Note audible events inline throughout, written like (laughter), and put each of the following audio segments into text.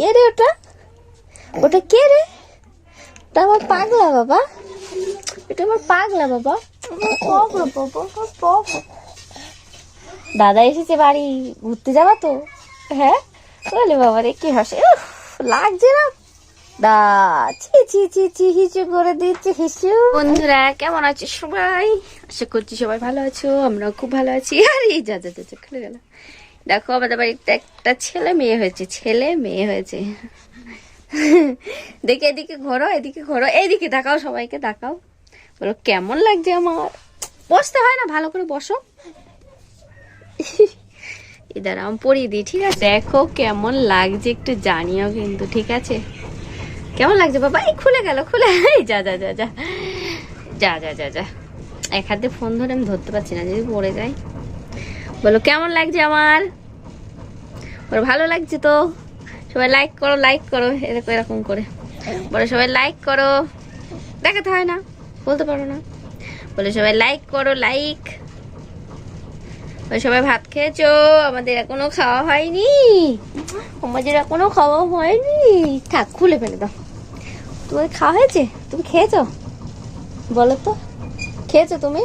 এ রে ওটা? ওটা কে রে? ওটা আমার পাগলা বাবা। এটা আমার পাগলা বাবা। আমার আমার। দাদা এসেছে বাড়ি, ঘুরতে যাবা তো? হ্যাঁ? বলে বাবা রে, কি হাসে। লাগছে না। দা, ছি ছি ছি ছি করে দিচ্ছে হিসু বন্ধুরা, কেমন আছো সবাই? আশা করছি সবাই ভালো আছো, আমরাও খুব ভালো আছি। আর, এই যা যা যা, খুলে গেল। দেখো আমাদের বাড়িতে একটা ছেলে মেয়ে হয়েছে, ছেলে মেয়ে হয়েছে। দেখে এদিকে ঘোরো এদিকে ঘোরো। এইদিকে দেখাও সবাইকে, দেখাও। বলো, কেমন লাগছে আমার? বসতে হয় না, ভালো করে বসো। এদার আমি পরিয়ে দিই, ঠিক আছে? দেখো কেমন লাগছে, একটু জানিও কিন্তু, ঠিক আছে? কেমন লাগছে বাবা? এই খুলে গেল, খুলে। যা যা যা যা। যা যা যা যা। এক হাতে ফোন ধরে আমি ধরতে পারছি না, যদি পড়ে যায়। বলো, কেমন লাগছে আমার? বলো ভালো লাগছে তো। সবাই লাইক করো লাইক করো, এরকম এরকম করে। বলো সবাই লাইক করো। দেখাতে হয় না, বলতে পারো না। বলে সবাই লাইক করো লাইক সবাই ভাত খেয়েছো, আমাদের এখনও খাওয়া হয়নি। আমাদের এখনও খাওয়া হয়নি। থাক, খুলে ফেলে দাও। তোমার খাওয়া হয়েছে? তুমি খেয়েছো? বলো তো। খেয়েছো তুমি?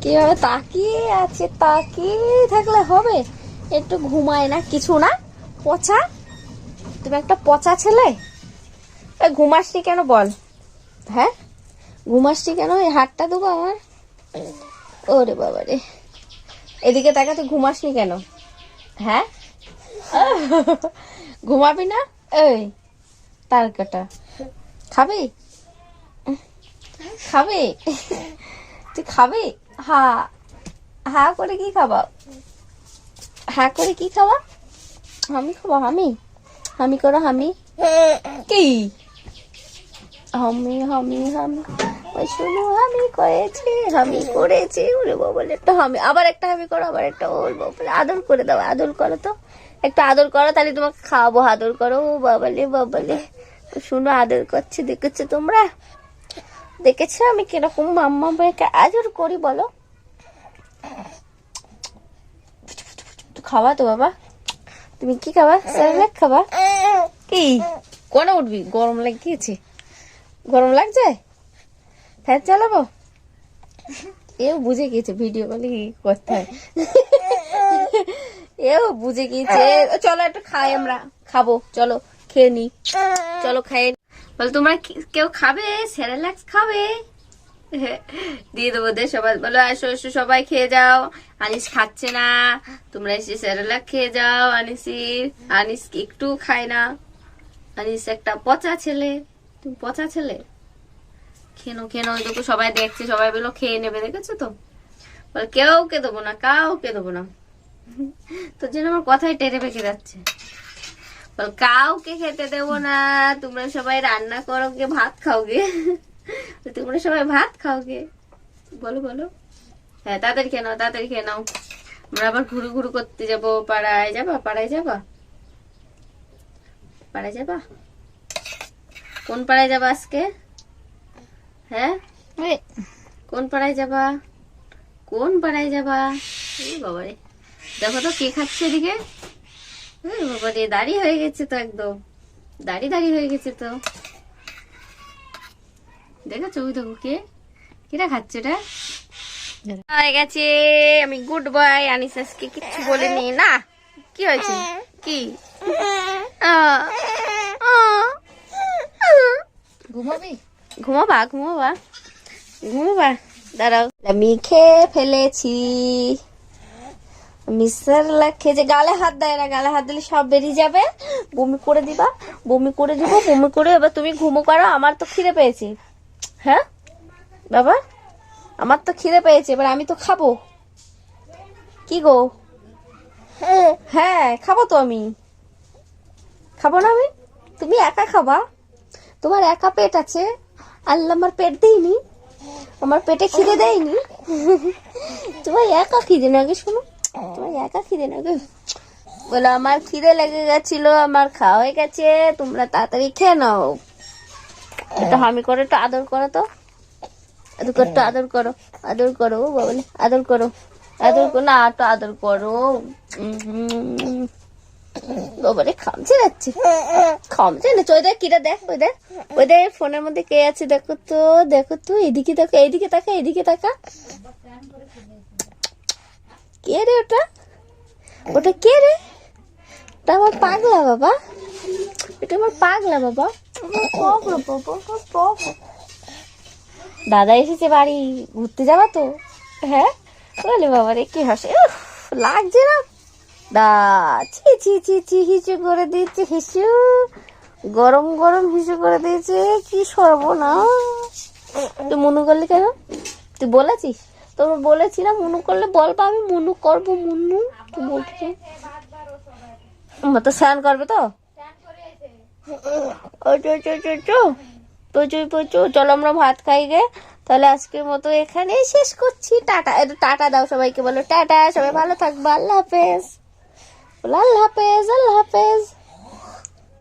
কীভাবে তাকিয়ে আছে, তাকিয়ে থাকলে হবে? একটু ঘুমায় না, কিছু না। পচা? তুমি একটা পচা ছেলে? ঘুমাসনি কেন বল? হ্যাঁ? ঘুমাসনি কেন? এই হাতটা দেবো আমার। ওরে বাবা রে। এদিকে তাকাতে ঘুমাসনি কেন? হ্যাঁ? ঘুমাবি না? এই, তার কাটা। খাবি? খাবি? তুই খাবি? হা হা করে কি খাবা? হা করে কি খাবা আমি খাব আমি আমি করো আমি কি? আমি আমি আমি ওই শুনো আমি করেছি আমি করেছি ওরে বাবলে একটা আমি আবার একটা আমি করো আবার একটা ওর বাবলে আদর করে দাও আদর করো তো। একটু আদর করো তাহলে তোমাকে খাওয়াবো আদর করো। ও বাবালে বাবালে শুনো আদর করছে দেখেছ তোমরা? দেখেছ আমি কীরকম মাম্মা আদর করি বলো? খাওয়া তো বাবা। তুমি কি খাবা? স্যালাড খাবা? কি? কোনে উঠবি? গরম লাগিয়েছে। গরম লাগছে? ফ্যান চালাবো? (laughs) এও বুঝে গিয়েছে ভিডিও কলে কি করতে হয়। (laughs) এও বুঝে গিয়েছে। চলো একটু খাই আমরা। খাব। চলো খেয়ে নি। চলো খাই। বলো তোমরা কেউ খাবে? স্যারেলাক্স খাবে? দিয়ে দেবো দে সবাই বলো, আসো এসো সবাই খেয়ে যাও। আনিস খাচ্ছে না। তোমরা এসে স্যারেলাক খেয়ে যাও আনিসির আনিস একটু খায় না। আনিস একটা পচা ছেলে। তুমি পচা ছেলে? খেনো খেনো দেখো সবাই দেখছে, সবাই বলো, খেয়ে নেবে, দেখেছ তো? বলে কেউ কে দেবো না, কাউকে দেবো না। তোর জন্য আমার কথাই টেরে পেকে যাচ্ছে। বল, কাউকে খেতে দেবো না। তোমরা সবাই রান্না করো গে ভাত খাও গে (laughs) তোমরা সবাই ভাত খাও গে বলো বলো। হ্যাঁ তাড়াতাড়ি খেয়ে নাও তাড়াতাড়ি খেয়ে নাও। আমরা আবার ঘুরু ঘুরু করতে যাব। পাড়ায় যাবা পাড়ায় যাবা? পাড়ায় যাবা? কোন পাড়ায় যাবা আজকে? হ্যাঁ? কোন পাড়ায় যাবা? কোন পাড়ায় যাবা? বাবারে। দেখো তো কে খাচ্ছে এদিকে? বাবারে দাড়ি হয়ে গেছে তো একদম। দাড়ি দাড়ি হয়ে গেছে তো। দেখেছ ওই দেখো কে কিরা খাচ্ছে এটা হয়ে গেছে আমি গুড বয় আনিস আজকে কিচ্ছু বলিনি না কি হয়েছে কি। ঘুমাবি ঘুমাবা ঘুমাবা ঘুমাবা দাঁড়াও আমি খেয়ে ফেলেছি মিস্টার খেয়ে যে গালে হাত দেয় না গালে হাত দিলে সব বেরিয়ে যাবে। বমি করে দিবা বমি করে দিব বমি করে এবার তুমি ঘুমো করো আমার তো খিদে পেয়েছে। হ্যাঁ? বাবা? আমার তো খিদে পেয়েছে এবার আমি তো খাব। কি গো? হ্যাঁ। খাব তো আমি। খাব না আমি? তুমি একা খাবা? তোমার একা পেট আছে? আল্লাহ আমার পেট দেয়নি। আমার পেটে খিদে দেয়নি। তোমার একা খিদে নাকি শোনো। তোমার একা খিদে নাকি বলো আমার খিদে লেগে গেছিল আমার খাওয়া হয়ে গেছে। তোমরা তাড়াতাড়ি খেয়ে নাও। একটু হামি করে, একটু আদর করো তো। আদর একটু আদর করো আদর করো, ও বাবলে আদর করো আদর করো, না, একটু আদর করো। বাবারে খামছে যাচ্ছে খামছে না ওই দেখ, কিটা দেখ, ওই দেখ ওই দেখ ফোনের মধ্যে কে আছে, দেখো তো দেখো তো, এদিকে দেখো, এইদিকে তাকা এদিকে তাকা। কে রে ওটা? ওটা কে রে? ওটা আমার পাগলা বাবা। এটা আমার পাগলা বাবা। দাদা এসেছে বাড়ি, ঘুরতে যাবা তো? হ্যাঁ? বলে বাবা রে, কি হাসে। লাগছে না। দা, ছি ছি ছি ছি, হিসু করে দিয়েছে হিসু। গরম গরম হিসু করে দিয়েছে, কি সর্বনাশ। তুই মনু করলি কেন? তুই বলেছিস? তোমরা বলেছি না, মনু করলে বলবা আমি মনু করব, মনু। তুই বলছি আমার তো স্নান করবে তো? প্রচুর প্রচুর। চলো আমরা ভাত খাই গে। তাহলে আজকের মতো এখানেই শেষ করছি। টাটা একটু টাটা দাও সবাইকে বলো। টাটা, সবাই ভালো থাকব। আল্লাহ হাফেজ। আল্লাহ হাফেজ আল্লাহ হাফেজ।